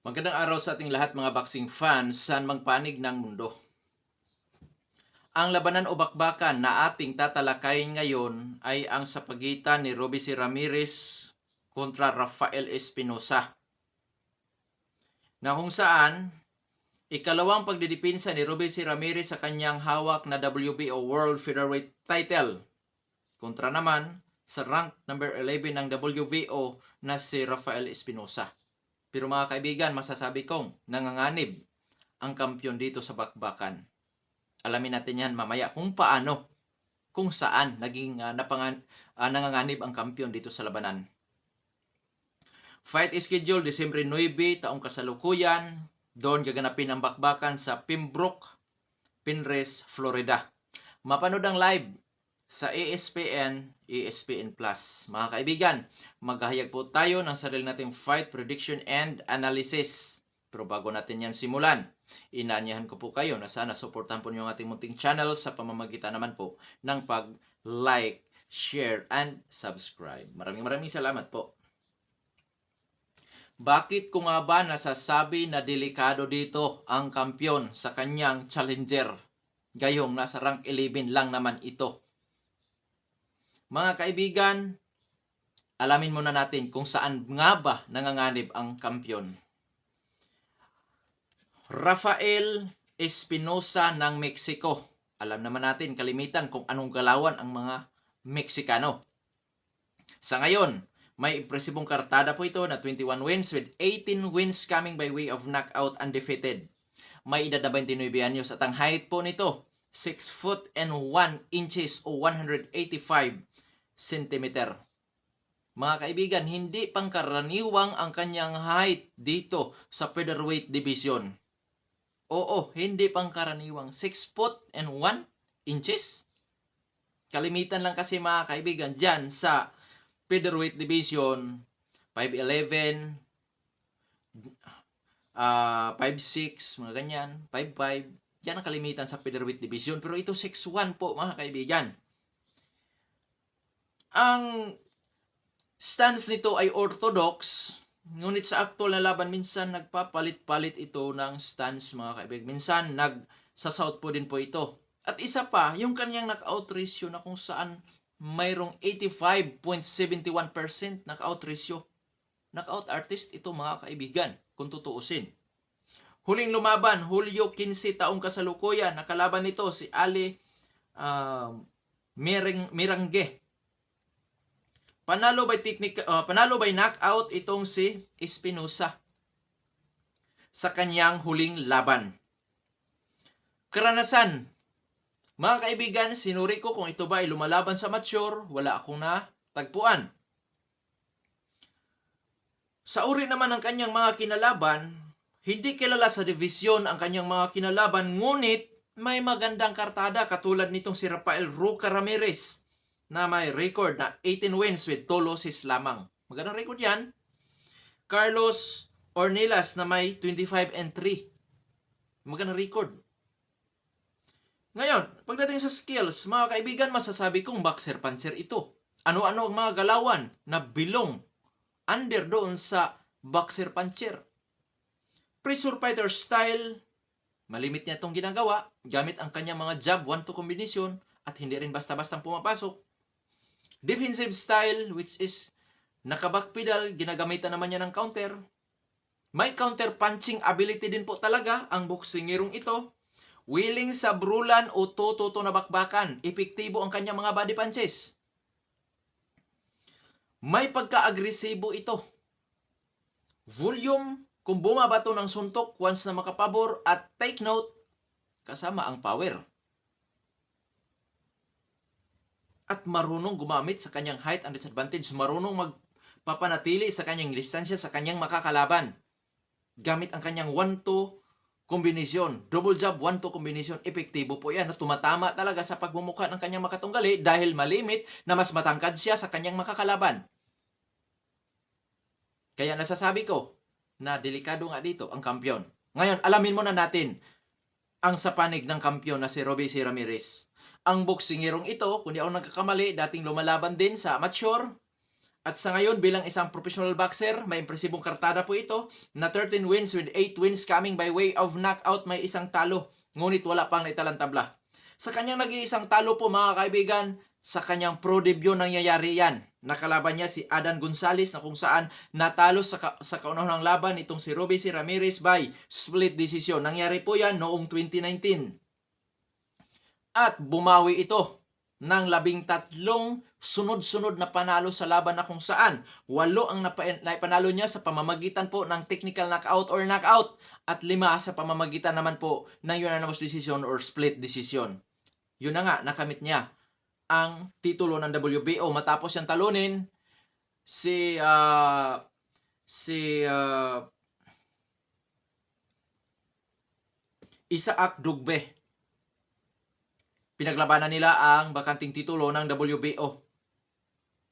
Magandang araw sa ating lahat mga boxing fans saan magpanig ng mundo. Ang labanan o bakbakan na ating tatalakayin ngayon ay ang sa pagitan ni Roby C. Ramirez kontra Rafael Espinosa. Na kung saan, ikalawang pagdidipinsa ni Roby C. Ramirez sa kanyang hawak na WBO World Featherweight title kontra naman sa rank number 11 ng WBO na si Rafael Espinosa. Pero mga kaibigan, masasabi kong nanganganib ang kampyon dito sa bakbakan. Alamin natin yan mamaya kung paano, kung saan naging uh, napangan, uh, nanganganib ang kampyon dito sa labanan. Fight is scheduled December 9, taong kasalukuyan. Doon gaganapin ang bakbakan sa Pembroke, Pinres, Florida. Mapanood ang live sa ESPN, ESPN Plus. Mga kaibigan, maghahayag po tayo ng sarili nating fight prediction and analysis. Pero bago natin yan simulan, inaanyahan ko po kayo na sana supportahan po niyo ang ating munting channel sa pamamagitan naman po ng pag-like, share, and subscribe. Maraming maraming salamat po. Bakit ko nga ba nasasabi na delikado dito ang kampyon sa kanyang challenger? Gayong nasa rank 11 lang naman ito. Mga kaibigan, alamin muna natin kung saan nga ba nanganganib ang kampyon. Rafael Espinosa ng Mexico. Alam naman natin kalimitan kung anong galawan ang mga Meksikano. Sa ngayon, may impresibong kartada po ito na 21 wins with 18 wins coming by way of knockout undefeated. May edad na 29 anyos at ang height po nito 6 foot and 1 inches o 185 centimeter. Mga kaibigan, hindi pangkaraniwang ang kanyang height dito sa featherweight division. Oo, hindi pangkaraniwang 6 foot and 1 inches. Kalimitan lang kasi mga kaibigan dyan sa featherweight division 5'11 uh, 5'6 mga ganyan 5'5 yan ang kalimitan sa featherweight division pero ito 6'1 po mga kaibigan ang stance nito ay orthodox ngunit sa actual na laban minsan nagpapalit-palit ito ng stance mga kaibigan minsan nag sa south po din po ito at isa pa yung kanyang knockout ratio na kung saan mayroong 85.71% knockout ratio. Knockout artist ito mga kaibigan, kung tutuusin. Huling lumaban, Hulyo 15 taong kasalukuyan, nakalaban nito si Ali uh, Mirang, Mirangge. Panalo by technique, uh, panalo by knockout itong si Espinosa sa kanyang huling laban. Karanasan, mga kaibigan, sinuri ko kung ito ba ay lumalaban sa mature, wala akong na tagpuan. Sa uri naman ng kanyang mga kinalaban, hindi kilala sa divisyon ang kanyang mga kinalaban, ngunit may magandang kartada katulad nitong si Rafael Roca Ramirez na may record na 18 wins with 2 losses lamang. Magandang record yan. Carlos Ornelas na may 25 and 3. Magandang record. Ngayon, pagdating sa skills, mga kaibigan, masasabi kong boxer panzer ito. Ano-ano ang mga galawan na bilong under doon sa boxer puncher. Pressure fighter style, malimit niya itong ginagawa gamit ang kanyang mga jab 1-2 combination at hindi rin basta-bastang pumapasok. Defensive style, which is nakaback pedal, ginagamitan naman niya ng counter. May counter punching ability din po talaga ang boxingerong ito willing sa brulan o tututo na bakbakan. Epektibo ang kanyang mga body punches. May pagka-agresibo ito. Volume, kung bumabato ng suntok once na makapabor at take note, kasama ang power. At marunong gumamit sa kanyang height and disadvantage. Marunong magpapanatili sa kanyang distansya sa kanyang makakalaban. Gamit ang kanyang 1-2 kombinasyon. Double jab, 1-2 kombinasyon. Epektibo po yan. Tumatama talaga sa pagmumukha ng kanyang makatunggali dahil malimit na mas matangkad siya sa kanyang makakalaban. Kaya nasasabi ko na delikado nga dito ang kampyon. Ngayon, alamin muna natin ang sapanig ng kampyon na si Robbie C. Ramirez. Ang boksingerong ito, kung di ako nagkakamali, dating lumalaban din sa amateur At sa ngayon, bilang isang professional boxer, may impresibong kartada po ito na 13 wins with 8 wins coming by way of knockout, may isang talo. Ngunit wala pang naitalang tabla. Sa kanyang nag-iisang talo po mga kaibigan, sa kanyang pro debut nangyayari yan. Nakalaban niya si Adan Gonzalez na kung saan natalo sa, ka- sa kaunahang laban itong si Robbie C. Ramirez by split decision. Nangyari po yan noong 2019. At bumawi ito ng labing tatlong sunod-sunod na panalo sa laban na kung saan walo ang napa- naipanalo niya sa pamamagitan po ng technical knockout or knockout at lima sa pamamagitan naman po ng unanimous decision or split decision. Yun na nga, nakamit niya ang titulo ng WBO matapos siyang talunin si ah, si ah, Isaac Dugbe. Pinaglabanan nila ang bakanting titulo ng WBO.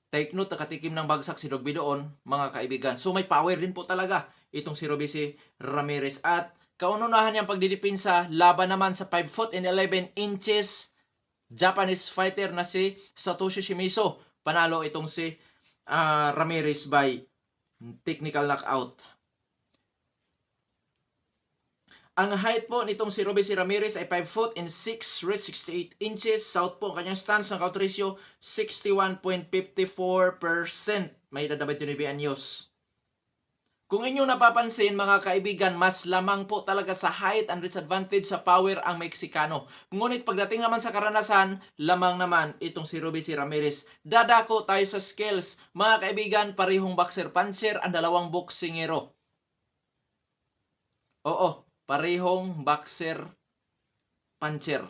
Take note, nakatikim ng bagsak si Dugbe doon, mga kaibigan. So may power din po talaga itong si Robici Ramirez. At kaununahan niyang pagdidipinsa, laban naman sa 5 foot and 11 inches Japanese fighter na si Satoshi Shimizu. Panalo itong si ah, Ramirez by technical knockout. Ang height po nitong si Robbie C. Ramirez ay 5 foot and 6 reach 68 inches. South po ang kanyang stance ng count ratio 61.54%. May dadabay 29 anyos. Kung inyo napapansin mga kaibigan, mas lamang po talaga sa height and reach advantage sa power ang Meksikano. Ngunit pagdating naman sa karanasan, lamang naman itong si Ruby C. Ramirez. Dadako tayo sa skills. Mga kaibigan, parehong boxer puncher ang dalawang boksingero. Oo, parehong boxer puncher.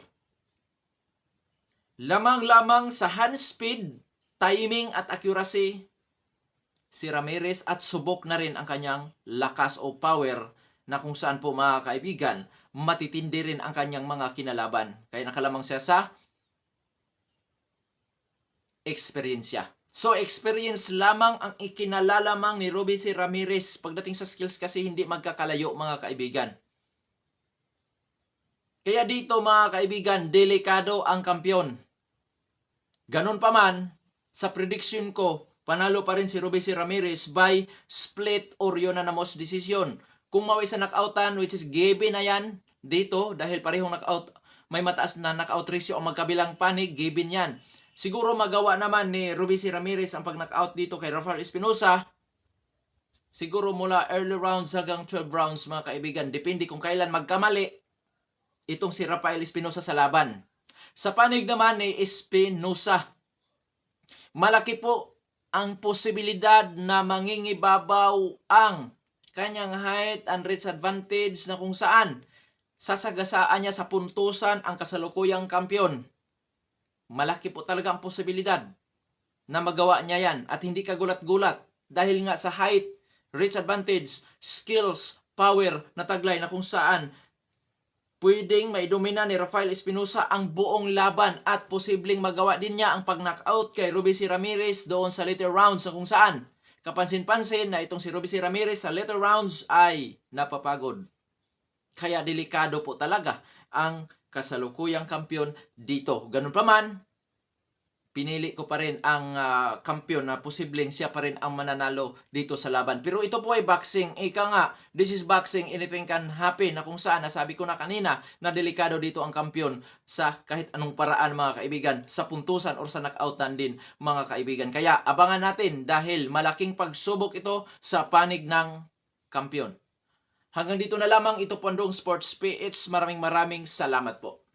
Lamang-lamang sa hand speed, timing at accuracy si Ramirez at subok na rin ang kanyang lakas o power na kung saan po mga kaibigan, matitindi rin ang kanyang mga kinalaban. Kaya nakalamang siya sa eksperyensya. So, experience lamang ang ikinalalamang ni Ruby C. Ramirez. Pagdating sa skills kasi hindi magkakalayo mga kaibigan. Kaya dito mga kaibigan, delikado ang kampyon. Ganun pa man, sa prediction ko, panalo pa rin si Ruby C. Ramirez by split or unanimous decision. Kung maway sa knockoutan, which is given na yan dito, dahil parehong knockout, may mataas na knockout ratio ang magkabilang panig, given yan. Siguro magawa naman ni Ruby C. Ramirez ang pag-knockout dito kay Rafael Espinosa. Siguro mula early rounds hanggang 12 rounds mga kaibigan. Depende kung kailan magkamali itong si Rafael Espinosa sa laban. Sa panig naman ni Espinosa, malaki po ang posibilidad na mangingibabaw ang kanyang height and reach advantage na kung saan sasagasaan niya sa puntusan ang kasalukuyang kampyon. Malaki po talaga ang posibilidad na magawa niya yan at hindi kagulat-gulat dahil nga sa height, reach advantage, skills, power na taglay na kung saan pwedeng maidomina ni Rafael Espinosa ang buong laban at posibleng magawa din niya ang pag-knockout kay Ruby C. Ramirez doon sa later rounds na kung saan kapansin-pansin na itong si Ruby C. Ramirez sa later rounds ay napapagod. Kaya delikado po talaga ang kasalukuyang kampyon dito. Ganun pa man, pinili ko pa rin ang ah, kampyon na posibleng siya pa rin ang mananalo dito sa laban. Pero ito po ay boxing. Ika nga, this is boxing, anything can happen. Na kung saan, nasabi ko na kanina, na delikado dito ang kampyon sa kahit anong paraan mga kaibigan, sa puntusan or sa knockoutan din mga kaibigan. Kaya abangan natin dahil malaking pagsubok ito sa panig ng kampyon. Hanggang dito na lamang ito po ang Sports PH. Maraming maraming salamat po.